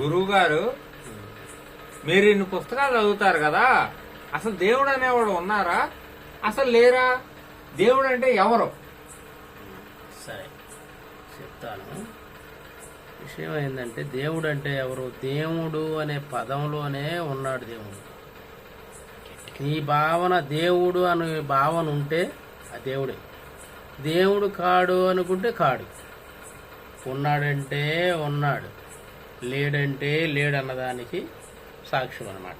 గురువు గారు మీరు ఇన్ని పుస్తకాలు చదువుతారు కదా అసలు దేవుడు అనేవాడు ఉన్నారా? అసలు లేరా? దేవుడు అంటే ఎవరు? సరే చెప్తాను. విషయం ఏంటంటే దేవుడు అంటే ఎవరు? దేవుడు అనే పదంలోనే ఉన్నాడు దేవుడు. నీ భావన దేవుడు అనే భావన ఉంటే ఆ దేవుడే. దేవుడు కాడు అనుకుంటే కాడు. ఉన్నాడంటే ఉన్నాడు. లేడంటే లేడన్నదానికి సాక్ష్యం అనమాట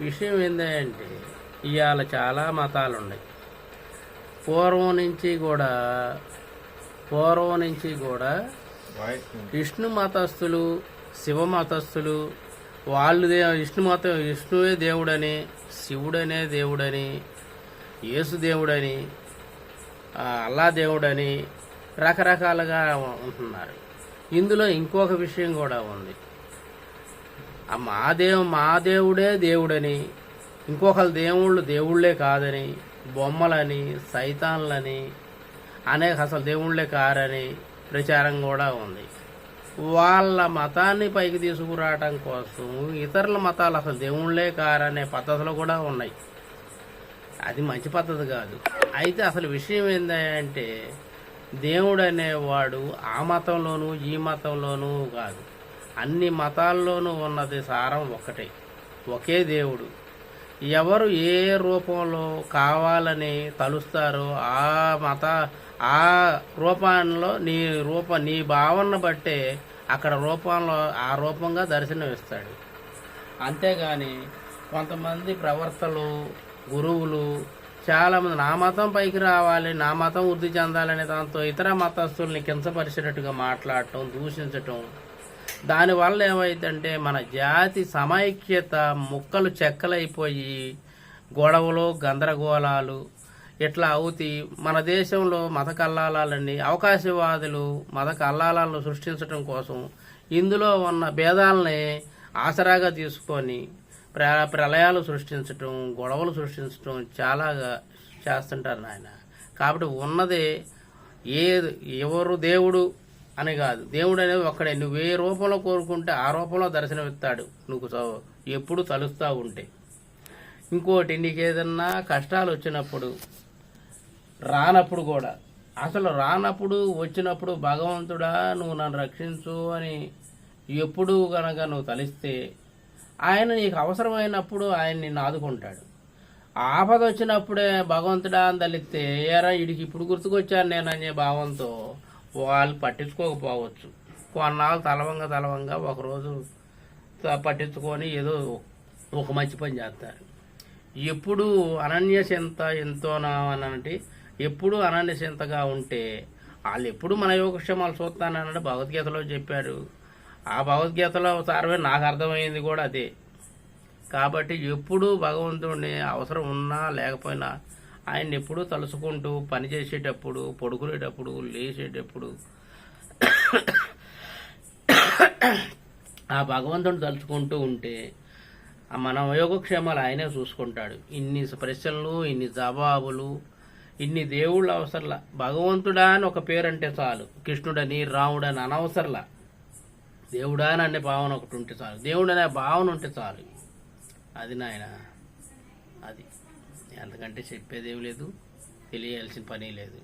విషయం ఏంటంటే ఇవాళ చాలా మతాలు ఉన్నాయి పూర్వం నుంచి కూడా పూర్వం నుంచి కూడా విష్ణు మతస్థులు శివ మతస్థులు వాళ్ళు దే విష్ణు మతం విష్ణువే దేవుడని శివుడనే దేవుడని యేసు దేవుడని అల్లా దేవుడని రకరకాలుగా ఉంటున్నారు. ఇందులో ఇంకొక విషయం కూడా ఉంది. ఆ మా దేవు మా దేవుడే దేవుడని ఇంకొకళ్ళ దేవుళ్ళు దేవుళ్ళే కాదని బొమ్మలని సైతాన్లని అనేక అసలు దేవుళ్ళే కారని ప్రచారం కూడా ఉంది. వాళ్ళ మతాన్ని పైకి తీసుకురావడం కోసం ఇతరుల మతాలు అసలు దేవుళ్ళే కారనే పద్ధతులు కూడా ఉన్నాయి. అది మంచి పద్ధతి కాదు. అయితే అసలు విషయం ఏంటంటే దేవుడు అనేవాడు ఆ మతంలోనూ ఈ మతంలోనూ కాదు. అన్ని మతాల్లోనూ ఉన్నది సారం ఒకటే ఒకే దేవుడు. ఎవరు ఏ రూపంలో కావాలని తలుస్తారో ఆ మత ఆ రూపంలో నీ రూప నీ భావనను బట్టే అక్కడ రూపంలో ఆ రూపంగా దర్శనం ఇస్తాడు అంతేగాని కొంతమంది ప్రవర్తలు గురువులు చాలామంది నా మతం పైకి రావాలి నా మతం వృద్ధి చెందాలనే దాంతో ఇతర మతస్థుల్ని కించపరిచేటట్టుగా మాట్లాడటం దూషించటం. దానివల్ల ఏమైందంటే మన జాతి సమైక్యత ముక్కలు చెక్కలైపోయి గొడవలు గందరగోళాలు ఇట్లా అవుతాయి మన దేశంలో మత కల్లాలని అవకాశవాదులు మత కల్లాలను సృష్టించడం కోసం ఇందులో ఉన్న భేదాలని ఆసరాగా తీసుకొని ప్రళయాలు సృష్టించటం గొడవలు సృష్టించటం చాలా చేస్తుంటారు నాయన. కాబట్టి ఉన్నది ఏ ఎవరు దేవుడు అని కాదు. దేవుడు అనేది ఒక్కడే. నువ్వు ఏ రూపంలో కోరుకుంటే ఆ రూపంలో దర్శనమిస్తాడు. నువ్వు ఎప్పుడు తలుస్తూ ఉంటే. ఇంకోటి నీకు ఏదన్నా కష్టాలు వచ్చినప్పుడు రానప్పుడు కూడా అసలు రానప్పుడు వచ్చినప్పుడు భగవంతుడా నువ్వు నన్ను రక్షించు అని ఎప్పుడు కనుక నువ్వు తలిస్తే ఆయన నీకు అవసరమైనప్పుడు ఆయన నిన్ను ఆదుకుంటాడు. ఆపద వచ్చినప్పుడే భగవంతుడా అని తలిస్తే ఏరా వీడికి ఇప్పుడు గుర్తుకొచ్చాను నేను అనే భావంతో వాళ్ళు పట్టించుకోకపోవచ్చు. కొన్నాళ్ళు తలవంగా తలవంగా ఒకరోజు పట్టించుకొని ఏదో ఒక మంచి పని చేస్తారు. ఎప్పుడు అనన్యసింత ఎంతోనా అనంటే ఎప్పుడు అనన్యసింతగా ఉంటే వాళ్ళు ఎప్పుడు మన యోగక్షేమాలు చూస్తానన్నాడు భగవద్గీతలో చెప్పాడు. ఆ భగవద్గీతలో సారమే నాకు అర్థమైంది కూడా అదే. కాబట్టి ఎప్పుడూ భగవంతుడిని అవసరం ఉన్నా లేకపోయినా ఆయన్ని ఎప్పుడూ తలుసుకుంటూ పని చేసేటప్పుడు పడుకునేటప్పుడు లేచేటప్పుడు ఆ భగవంతుని తలుచుకుంటూ ఉంటే మన యోగక్షేమాలు ఆయనే చూసుకుంటాడు. ఇన్ని ప్రశ్నలు ఇన్ని జవాబులు ఇన్ని దేవుళ్ళు అవసరంలా. భగవంతుడా అని ఒక పేరంటే చాలు. కృష్ణుడని రాముడని అనవసరంలా. దేవుడా అనే భావన ఒకటి ఉంటే చాలు. దేవుడు అనే భావన ఉంటే చాలు. అది నాయన. అది. అంతకంటే చెప్పేదేం లేదు. తెలియాల్సిన పని లేదు.